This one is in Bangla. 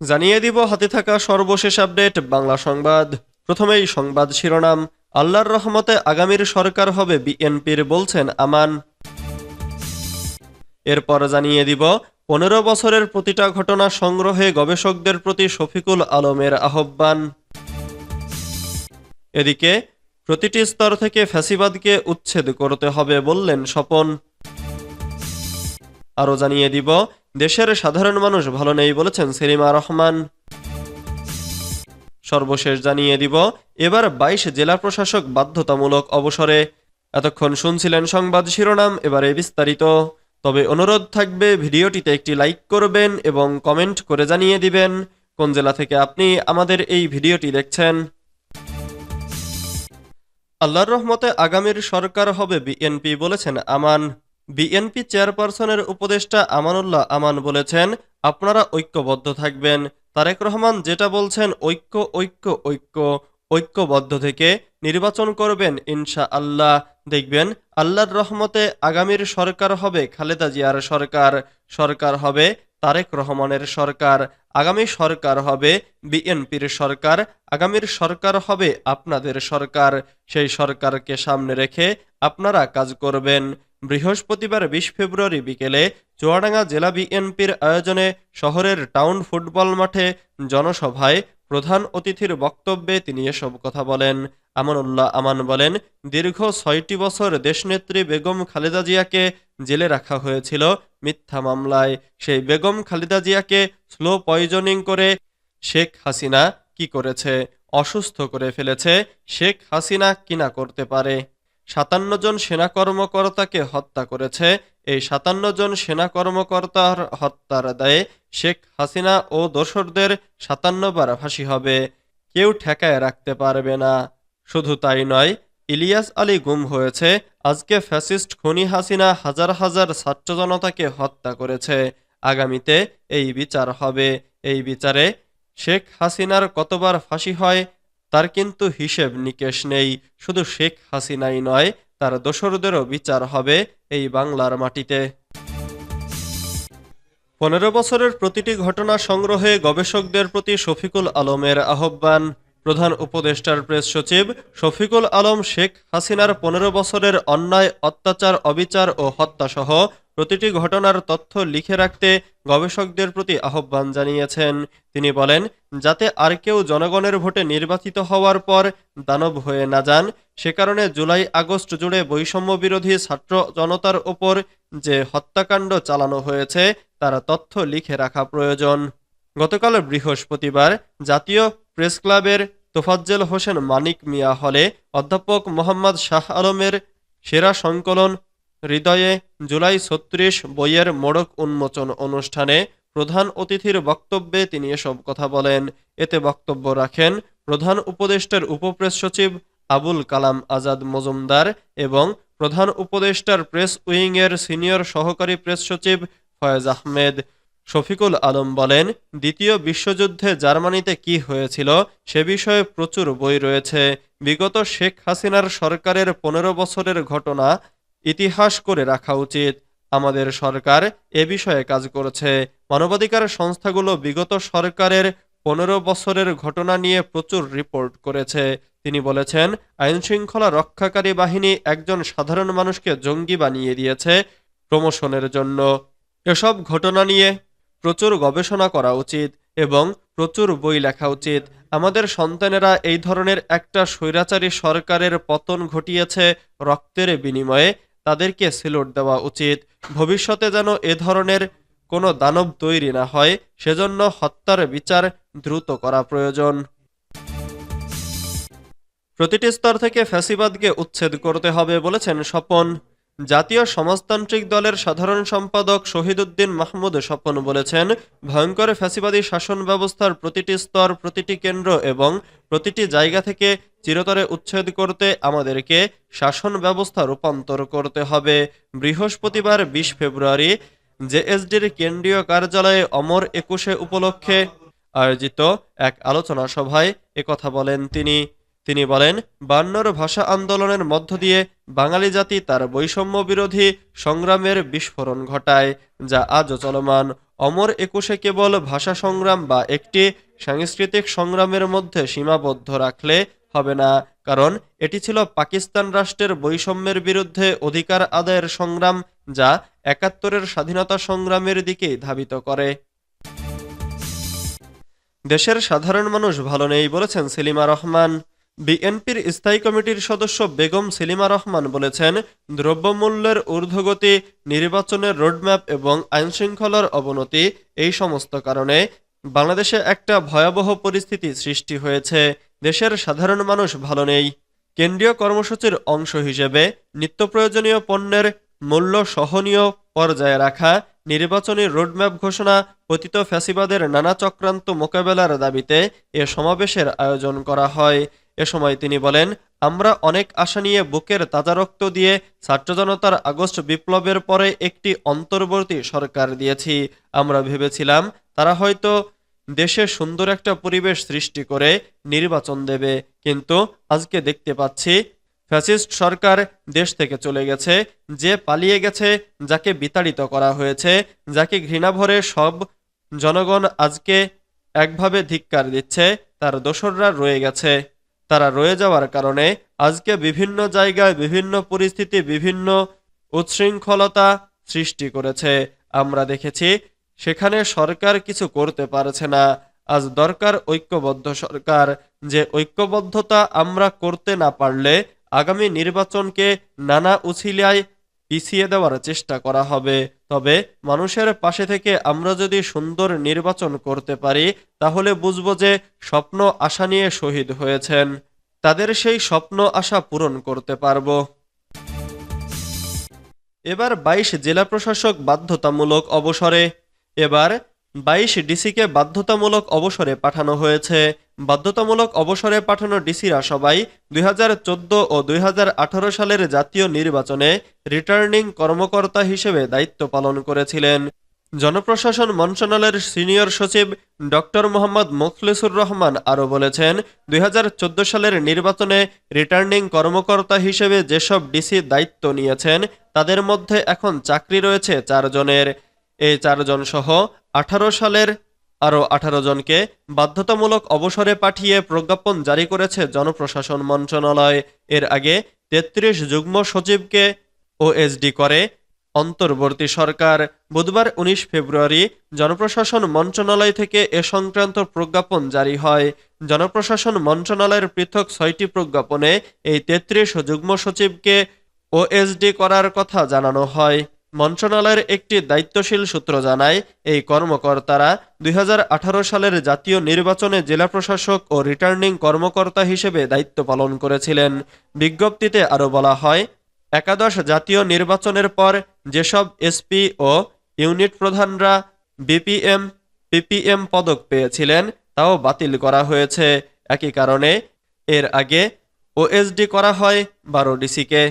জানিয়ে দিব হাতে থাকা সর্বশেষ আপডেট, বাংলা সংবাদ। প্রথমেই সংবাদ শিরোনাম, আল্লাহর রহমতে আগামীর সরকার হবে, বিএনপির বলছেন আমান। এরপর জানিয়ে দিব, পনেরো বছরের প্রতিটা ঘটনা সংগ্রহে গবেষকদের প্রতি শফিকুল আলমের আহ্বান। এদিকে, প্রতিটি স্তর থেকে ফ্যাসিবাদকে উচ্ছেদ করতে হবে বললেন স্বপন। আরও জানিয়ে দিব, দেশের সাধারণ মানুষ ভালো নেই বলেছেন সেলিমা রহমান। সর্বশেষ জানিয়ে দিব, এবার বাইশ জেলা প্রশাসক বাধ্যতামূলক অবসরে। এতক্ষণ শুনছিলেন সংবাদ শিরোনাম, এবারে বিস্তারিত। তবে অনুরোধ থাকবে, ভিডিওটিতে একটি লাইক করবেন এবং কমেন্ট করে জানিয়ে দিবেন, কোন জেলা থেকে আপনি আমাদের এই ভিডিওটি দেখছেন। আল্লাহর রহমতে আগামীর সরকার হবে বিএনপি বলেছেন আমান। বিএনপি চেয়ারপারসনের উপদেষ্টা আমানুল্লাহ আমান বলেছেন, আপনারা ঐক্যবদ্ধ থাকবেন। তারেক রহমান যেটা বলছেন, ঐক্য ঐক্য ঐক্য, ঐক্যবদ্ধ থেকে নির্বাচন করবেন ইনশা আল্লাহ দেখবেন, আল্লাহর রহমতে আগামীর সরকার হবে খালেদা জিয়ার সরকার সরকার হবে তারেক রহমানের সরকার, আগামী সরকার হবে বিএনপির সরকার, আগামীর সরকার হবে আপনাদের সরকার। সেই সরকারকে সামনে রেখে আপনারা কাজ করবেন। বৃহস্পতিবার বিশ ফেব্রুয়ারি বিকেলে চুয়াডাঙ্গা জেলা বিএনপির আয়োজনে শহরের টাউন ফুটবল মাঠে জনসভায় প্রধান অতিথির বক্তব্যে তিনি এসব কথা বলেন। আমানুল্লাহ আমান বলেন, দীর্ঘ ছয়টি বছর দেশনেত্রী বেগম খালেদা জিয়াকে জেলে রাখা হয়েছিল মিথ্যা মামলায়। সেই বেগম খালেদা জিয়াকে স্লো পয়জনিং করে শেখ হাসিনা কি করেছে, অসুস্থ করে ফেলেছে, শেখ হাসিনা কিনা করতে পারে। সাতান্ন জন সেনা কর্মকর্তাকে হত্যা করেছে। এই সাতান্ন জন সেনা কর্মকর্তার হত্যার দায়ে শেখ হাসিনা ও দোসরদের সাতান্ন বার ফাঁসি হবে। কেউ ঠেকায় রাখতে পারবে না। শুধু তাই নয়, ইলিয়াস আলী গুম হয়েছে। আজকে ফ্যাসিস্ট খনি হাসিনা হাজার হাজার ছাত্র জনতাকে হত্যা করেছে। আগামীতে এই বিচার হবে। এই বিচারে শেখ হাসিনার কতবার ফাঁসি হয় তার কিন্তু হিসেব নিকেশ নেই। শুধু শেখ হাসিনাই নয়, তার দোসরদেরও বিচার হবে এই বাংলার মাটিতে। পনেরো বছরের প্রতিটি ঘটনা সংগ্রহে গবেষকদের প্রতি শফিকুল আলমের আহ্বান। প্রধান উপদেষ্টার প্রেস সচিব শফিকুল আলম শেখ হাসিনার পনেরো বছরের অন্যায়, অত্যাচার, অবিচার ও হত্যাসহ প্রতিটি ঘটনার তথ্য লিখে রাখতে গবেষকদের প্রতি আহ্বান জানিয়েছেন। তিনি বলেন, যাতে আর কেউ জনগণের ভোটে নির্বাচিত হওয়ার পর দানব হয়ে না যান, সে কারণে জুলাই আগস্ট জুড়ে বৈষম্য বিরোধী ছাত্র জনতার ওপর যে হত্যাকাণ্ড চালানো হয়েছে, তার তথ্য লিখে রাখা প্রয়োজন। গতকাল বৃহস্পতিবার জাতীয় প্রেস ক্লাবের তোফাজ্জেল হোসেন মানিক মিয়া হলে অধ্যাপক মোহাম্মদ শাহ আলমের সেরা সংকলন হৃদয়ে জুলাই ছত্রিশ বইয়ের মোড়ক উন্মোচন অনুষ্ঠানে প্রধান অতিথির বক্তব্যে তিনি এসব কথা বলেন। এতে বক্তব্য রাখেন প্রধান উপদেষ্টার উপপ্রেস সচিব আবুল কালাম আজাদ মজুমদার এবং প্রধান উপদেষ্টার প্রেস উইংয়ের সিনিয়র সহকারী প্রেস সচিব ফয়েজ আহমেদ। শফিকুল আলম বলেন, দ্বিতীয় বিশ্বযুদ্ধে জার্মানিতে কি হয়েছিল সে বিষয়ে প্রচুর বই রয়েছে। বিগত শেখ হাসিনার সরকারের পনেরো বছরের ঘটনা ইতিহাস করে রাখা উচিত। আমাদের সরকার এ বিষয়ে কাজ করেছে। মানবাধিকার সংস্থাগুলো বিগত সরকারের পনেরো বছরের ঘটনা নিয়ে প্রচুর রিপোর্ট করেছে। তিনি বলেছেন, আইনশৃঙ্খলা রক্ষাকারী বাহিনী একজন সাধারণ মানুষকে জঙ্গি বানিয়ে দিয়েছে প্রমোশনের জন্য। এসব ঘটনা নিয়ে প্রচুর গবেষণা করা উচিত এবং প্রচুর বই লেখা উচিত। আমাদের সন্তানেরা এই ধরনের একটা স্বৈরাচারী সরকারের পতন ঘটিয়েছে রক্তের বিনিময়ে, তাদেরকে সিলোট দেওয়া উচিত। ভবিষ্যতে যেন এ ধরনের কোনো দানব তৈরি না হয়, সেজন্য হত্যার বিচার দ্রুত করা প্রয়োজন। প্রতিটি স্তর থেকে ফ্যাসিবাদকে উচ্ছেদ করতে হবে বলেছেন স্বপন। জাতীয় সমাজতান্ত্রিক দলের সাধারণ সম্পাদক শহীদুদ্দিন মাহমুদ স্বপন বলেছেন, ভয়ঙ্কর ফ্যাসিবাদী শাসন ব্যবস্থার প্রতিটি স্তর, প্রতিটি কেন্দ্র এবং প্রতিটি জায়গা থেকে চিরতরে উচ্ছেদ করতে আমাদেরকে শাসন ব্যবস্থা রূপান্তর করতে হবে। বৃহস্পতিবার বিশ ফেব্রুয়ারি জেএসডির কেন্দ্রীয় কার্যালয়ে অমর একুশে উপলক্ষে আয়োজিত এক আলোচনা সভায় একথা বলেন তিনি। তিনি বলেন, বান্নর ভাষা আন্দোলনের মধ্য দিয়ে বাঙালি জাতি তার বৈষম্য বিরোধী সংগ্রামের বিস্ফোরণ ঘটায়, যা আজও চলমান। অমর একুশে কেবল ভাষা সংগ্রাম বা একটি সাংস্কৃতিক সংগ্রামের মধ্যে সীমাবদ্ধ রাখলে হবে না, কারণ এটি ছিল পাকিস্তান রাষ্ট্রের বৈষম্যের বিরুদ্ধে অধিকার আদায়ের সংগ্রাম, যা একাত্তরের স্বাধীনতা সংগ্রামের দিকেই ধাবিত করে। দেশের সাধারণ মানুষ ভালো নেই বলেছেন সেলিমা রহমান। বিএনপির স্থায়ী কমিটির সদস্য বেগম সেলিমা রহমান বলেছেন, দ্রব্যমূল্যের ঊর্ধ্বগতি, নির্বাচনের রোডম্যাপ এবং আইনশৃঙ্খলার অবনতি এই সমস্ত কারণে বাংলাদেশে একটা ভয়াবহ পরিস্থিতি সৃষ্টি হয়েছে। দেশের সাধারণ মানুষ ভালো নেই। কেন্দ্রীয় কর্মসূচির অংশ হিসেবে নিত্য প্রয়োজনীয় পণ্যের মূল্য সহনীয় পর্যায়ে রাখা, নির্বাচনী রোডম্যাপ ঘোষণা পতিত ফ্যাসিবাদের নানা চক্রান্ত মোকাবেলার দাবিতে এ সমাবেশের আয়োজন করা হয়। এ সময় তিনি বলেন, আমরা অনেক আশা নিয়ে বুকের তাজা রক্ত দিয়ে ছাত্র জনতার আগস্ট বিপ্লবের পরে একটি অন্তর্বর্তী সরকার দিয়েছি। আমরা ভেবেছিলাম তারা হয়তো দেশে সুন্দর একটা পরিবেশ সৃষ্টি করে নির্বাচন দেবে। কিন্তু আজকে দেখতে পাচ্ছি ফ্যাসিস্ট সরকার দেশ থেকে চলে গেছে, যে পালিয়ে গেছে, যাকে বিতাড়িত করা হয়েছে, যাকে ঘৃণাভরে সব জনগণ আজকে একভাবে ধিক্কার দিচ্ছে, তার দোসররা রয়ে গেছে। তারা রয়ে যাওয়ার কারণে আজকে বিভিন্ন জায়গায় বিভিন্ন পরিস্থিতি, বিভিন্ন উচ্ছৃঙ্খলতা সৃষ্টি করেছে। আমরা দেখেছি, সেখানে সরকার কিছু করতে পারছে না। আজ দরকার ঐক্যবদ্ধ সরকার। যে ঐক্যবদ্ধতা আমরা করতে না পারলে আগামী নির্বাচনকে নানা উছিলায় পিছিয়ে দেওয়ার চেষ্টা করা হবে। তবে মানুষের পাশে থেকে আমরা যদি সুন্দর নির্বাচন করতে পারি, তাহলে বুঝব যে স্বপ্ন আশা নিয়ে শহীদ হয়েছেন। তাদের সেই স্বপ্ন আশা পূরণ করতে পারব। এবার বাইশ জেলা প্রশাসক বাধ্যতামূলক অবসরে। এবার বাইশ ডিসিকে বাধ্যতামূলক অবসরে পাঠানো হয়েছে। বাধ্যতামূলক অবসরে পাঠানো ডিসিরা সবাই দুই হাজার চোদ্দ ও দুই হাজার আঠারো সালের জাতীয় নির্বাচনে রিটার্নিং কর্মকর্তা হিসেবে দায়িত্ব পালন করেছিলেন। জনপ্রশাসন মন্ত্রণালয়ের সিনিয়র সচিব ডক্টর মোহাম্মদ মুখলেসুর রহমান আরও বলেছেন, দুই হাজার চোদ্দ সালের নির্বাচনে রিটার্নিং কর্মকর্তা হিসেবে যেসব ডিসি দায়িত্ব নিয়েছেন, তাদের মধ্যে এখন চাকরি রয়েছে চারজনের। এই চারজন সহ আঠারো সালের আরও আঠারো জনকে বাধ্যতামূলক অবসরে পাঠিয়ে প্রজ্ঞাপন জারি করেছে জনপ্রশাসন মন্ত্রণালয়। এর আগে তেত্রিশ যুগ্ম সচিবকে ওএসডি করে। অন্তর্বর্তী সরকার বুধবার উনিশ ফেব্রুয়ারি জনপ্রশাসন মন্ত্রণালয় থেকে এ সংক্রান্ত প্রজ্ঞাপন জারি হয়। জনপ্রশাসন মন্ত্রণালয়ের পৃথক ছয়টি প্রজ্ঞাপনে এই তেত্রিশ যুগ্ম সচিবকে ওএসডি করার কথা জানানো হয়। মন্ত্রণালয়ের একটি দায়িত্বশীল সূত্র জানায়, এই কর্মকর্তারা দুই হাজার আঠারো সালের জাতীয় নির্বাচনে জেলা প্রশাসক ও রিটার্নিং কর্মকর্তা হিসেবে দায়িত্ব পালন করেছিলেন। বিজ্ঞপ্তিতে আরও বলা হয়, একাদশ জাতীয় নির্বাচনের পর যেসব এসপি ও ইউনিট প্রধানরা বিপিএম, পিপিএম পদক পেয়েছিলেন, তাও বাতিল করা হয়েছে। একই কারণে এর আগে ওএসডি করা হয় বারো ডিসিকে।